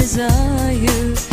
cezayı.